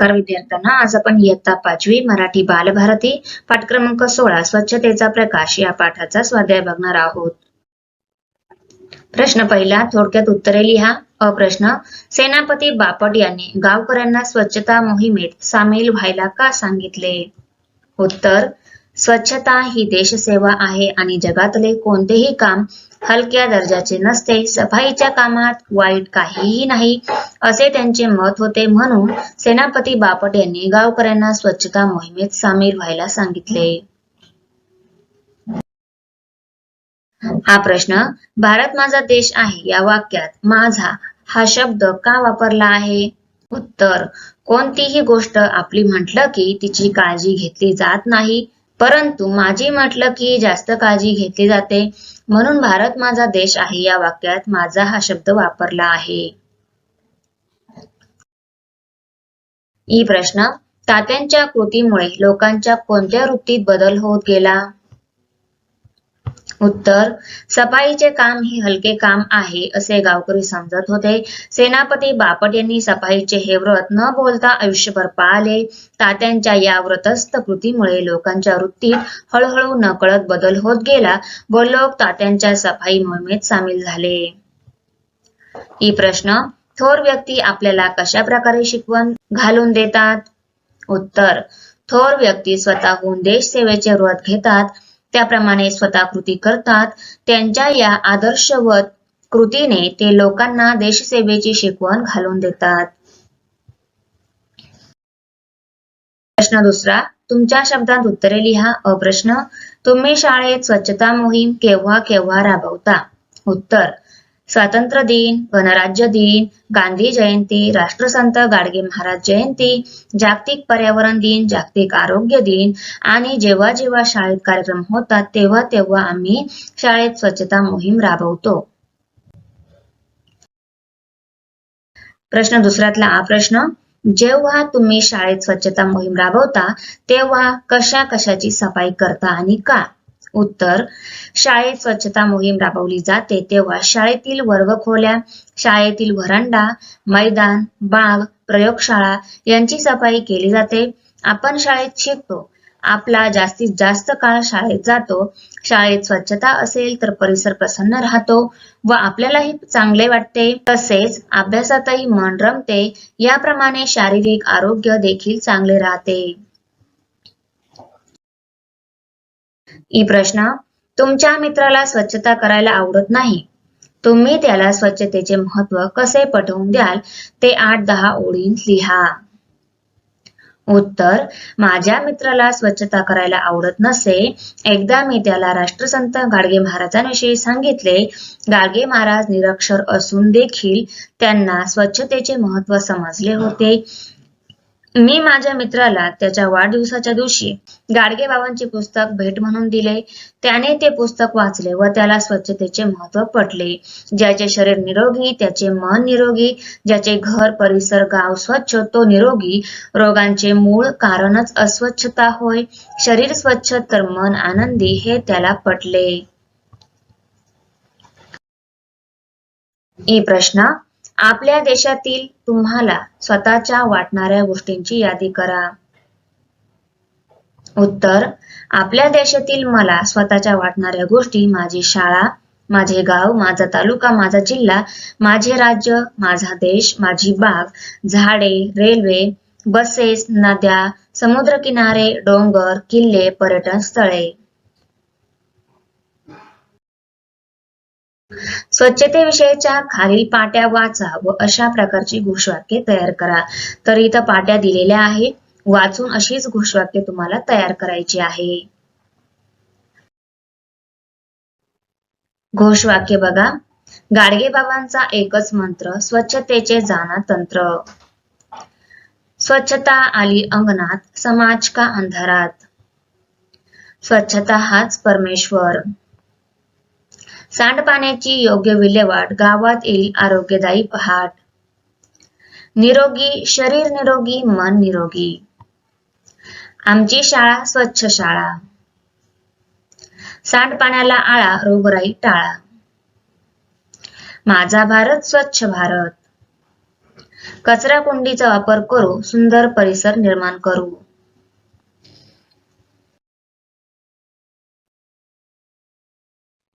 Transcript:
नमस्कार विद्यार्थ्यांना आज आपण इयत्ता पाचवी मराठी बालभारती पाठ क्रमांक सोळा स्वच्छतेचा प्रकाश या पाठाचा स्वाध्याय बघणार आहोत. प्रश्न पहिला थोडक्यात उत्तरे लिहा. अप्रश्न सेनापती बापट यांनी गावकऱ्यांना स्वच्छता मोहिमेत सामील व्हायला का सांगितले? उत्तर स्वच्छता ही देशसेवा आहे आणि जगातले कोणतेही काम हलक्या दर्जाचे नसते. सफाईच्या कामात वाईट काहीही नाही असे त्यांचे मत होते म्हणून सेनापती बापट यांनी गावकऱ्यांना स्वच्छता मोहिमेत सामील व्हायला सांगितले. हा प्रश्न भारत माझा देश आहे या वाक्यात माझा हा शब्द का वापरला आहे? उत्तर कोणतीही गोष्ट आपली म्हटलं की तिची काळजी घेतली जात नाही. परंतु माझी म्हटलं की जास्त काळजी घेतली जाते. म्हणून भारत माझा देश आहे या वाक्यात माझा हा शब्द वापरला आहे. ई प्रश्न तात्यांच्या कृतीमुळे लोकांच्या कोणत्या वृत्तीत बदल होत गेला? उत्तर सफाईचे काम हे हलके काम आहे असे गावकरी समजत होते. सेनापती बापट यांनी सफाईचे हे व्रत न बोलता आयुष्यभर पाळले. तात्यांच्या या व्रतस्थ कृतीमुळे लोकांच्या वृत्तीत हळूहळू नकळत बदल होत गेला. व लोक तात्यांच्या सफाई मोहिमेत सामील झाले. ही प्रश्न थोर व्यक्ती आपल्याला कशा प्रकारे शिकवण घालून देतात? उत्तर थोर व्यक्ती स्वतःहून देश सेवेचे व्रत घेतात. त्याप्रमाणे स्वतः कृती करतात. त्यांच्या या आदर्शवत कृतीने ते लोकांना देशसेवेची शिकवण घालून देतात. प्रश्न दुसरा तुमच्या शब्दात उत्तरे लिहा. अप्रश्न तुम्ही शाळेत स्वच्छता मोहीम केव्हा केव्हा राबवता? उत्तर स्वातंत्र्य दिन गणराज्य दिन गांधी जयंती राष्ट्रसंत गाडगे महाराज जयंती जागतिक पर्यावरण दिन जागतिक आरोग्य दिन. आणि जेव्हा जेव्हा शाळेत कार्यक्रम होतात तेव्हा तेव्हा आम्ही शाळेत स्वच्छता मोहीम राबवतो. प्रश्न दुसऱ्यातला हा प्रश्न जेव्हा तुम्ही शाळेत स्वच्छता मोहीम राबवता तेव्हा कशा कशाची सफाई करता आणि का? उत्तर. शाळेत स्वच्छता मोहीम राबवली जाते तेव्हा शाळेतील वर्गखोल्या शाळेतील व्हरांडा मैदान बाग प्रयोगशाळा यांची सफाई केली जाते. आपण शाळेत शिकतो. आपला जास्तीत जास्त काळ शाळेत जातो. शाळेत स्वच्छता असेल तर परिसर प्रसन्न राहतो व आपल्यालाही चांगले वाटते. तसेच अभ्यासातही मन रमते. याप्रमाणे शारीरिक आरोग्य देखील चांगले राहते. ई प्रश्न तुमच्या मित्राला स्वच्छता करायला आवडत नाही. तुम्ही त्याला स्वच्छतेचे महत्त्व कसे पटवून द्याल ते आठ दहा ओळींत लिहा. उत्तर माझ्या मित्राला स्वच्छता करायला आवडत नसे. एकदा मी त्याला राष्ट्रसंत गाडगे महाराजांविषयी सांगितले गाडगे महाराज निरक्षर असून देखील त्यांना स्वच्छतेचे महत्त्व समजले होते. मी माझ्या मित्राला त्याच्या वाढदिवसाच्या दिवशी गाडगे बाबांचे पुस्तक भेट म्हणून दिले. त्याने ते पुस्तक वाचले व त्याला स्वच्छतेचे महत्त्व पटले. ज्याचे शरीर निरोगी त्याचे मन निरोगी ज्याचे घर परिसर गाव स्वच्छ तो निरोगी. रोगांचे मूळ कारणच अस्वच्छता होय. शरीर स्वच्छ तर मन आनंदी हे त्याला पटले. ई प्रश्न आपल्या देशातील तुम्हाला स्वतःच्या वाटणाऱ्या गोष्टींची यादी करा. उत्तर आपल्या देशातील मला स्वतःच्या वाटणाऱ्या गोष्टी माझी शाळा माझे गाव माझा तालुका माझा जिल्हा माझे राज्य माझा देश माझी बाग झाडे रेल्वे बसेस नद्या समुद्रकिनारे डोंगर किल्ले पर्यटन स्थळे स्वच्छतेविषयीच्या खालील पाट्या वाचा व अशा प्रकारची घोषवाक्ये तयार करा. तर इथं पाट्या दिलेल्या आहे वाचून अशीच घोषवाक्य तुम्हाला तयार करायची आहे. घोषवाक्य बघा. गाडगे बाबांचा एकच मंत्र स्वच्छतेचे जाणा तंत्र. स्वच्छता आली अंगणात समाज का अंधारात. स्वच्छता हाच परमेश्वर. सांडपाण्याची योग्य विल्हेवाट गावात येईल आरोग्यदायी पहाट. निरोगी शरीर निरोगी मन निरोगी. आमची शाळा स्वच्छ शाळा. सांडपाण्याला आळा रोगराई टाळा. माझा भारत स्वच्छ भारत. कचरा कुंडीचा वापर करू सुंदर परिसर निर्माण करू.